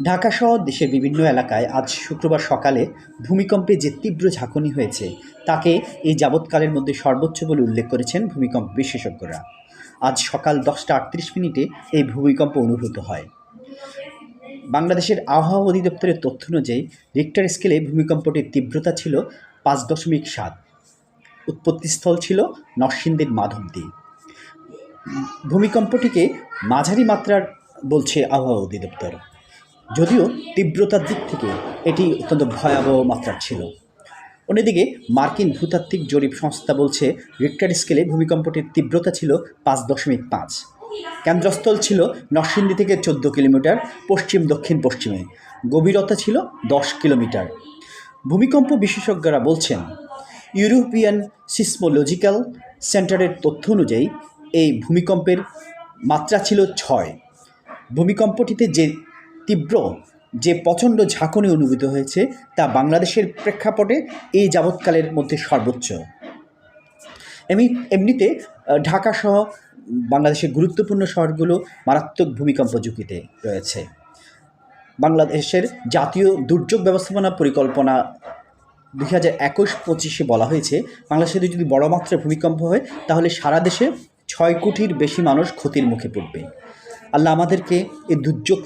ঢাকাসহ দেশের বিভিন্ন এলাকায় আজ শুক্রবার সকালে ভূমিকম্পে যে তীব্র ঝাঁকুনি হয়েছে, তাকে এই যাবৎকালের মধ্যে সর্বোচ্চ বলে উল্লেখ করেছেন ভূমিকম্প বিশেষজ্ঞরা। আজ সকাল দশটা আটত্রিশ মিনিটে এই ভূমিকম্প অনুভূত হয়। বাংলাদেশের আবহাওয়া অধিদপ্তরের তথ্য অনুযায়ী রিক্টার স্কেলে ভূমিকম্পটির তীব্রতা ছিল পাঁচ দশমিক সাত। উৎপত্তিস্থল ছিল নরসিংদীর মাধবদী। ভূমিকম্পটিকে মাঝারি মাত্রার বলছে আবহাওয়া অধিদপ্তর। যদিও তীব্রতার দিক থেকে এটি অত্যন্ত ভয়াবহ মাত্রার ছিল। অন্যদিকে মার্কিন ভূতাত্ত্বিক জরিপ সংস্থা বলছে, রিক্টার স্কেলে ভূমিকম্পটির তীব্রতা ছিল পাঁচ দশমিক পাঁচ। কেন্দ্রস্থল ছিল নরসিংদী থেকে চোদ্দ কিলোমিটার, পশ্চিম, দক্ষিণ, পশ্চিমে। গভীরতা ছিল দশ কিলোমিটার। ভূমিকম্প বিশেষজ্ঞরা বলছেন, ইউরোপিয়ান সিসমোলজিক্যাল সেন্টারের তথ্য অনুযায়ী, এই ভূমিকম্পের মাত্রা ছিল ছয়। ভূমিকম্পটিতে যে তীব্র যে প্রচণ্ড ঝাঁকুনি অনুভূত হয়েছে তা বাংলাদেশের প্রেক্ষাপটে এই যাবৎকালের মধ্যে সর্বোচ্চ। এমনি, এমনিতে ঢাকাসহ বাংলাদেশের গুরুত্বপূর্ণ শহরগুলো মারাত্মক ভূমিকম্প ঝুঁকিতে রয়েছে। বাংলাদেশের জাতীয় দুর্যোগ ব্যবস্থাপনা পরিকল্পনা দুই হাজার একুশ পঁচিশে বলা হয়েছে বাংলাদেশে যদি বড় মাত্রার ভূমিকম্প হয়, তাহলে সারা দেশে ছয় কোটির বেশি মানুষ ক্ষতির মুখে পড়বে। আল্লাহ আমাদেরকে এই দুর্যোগ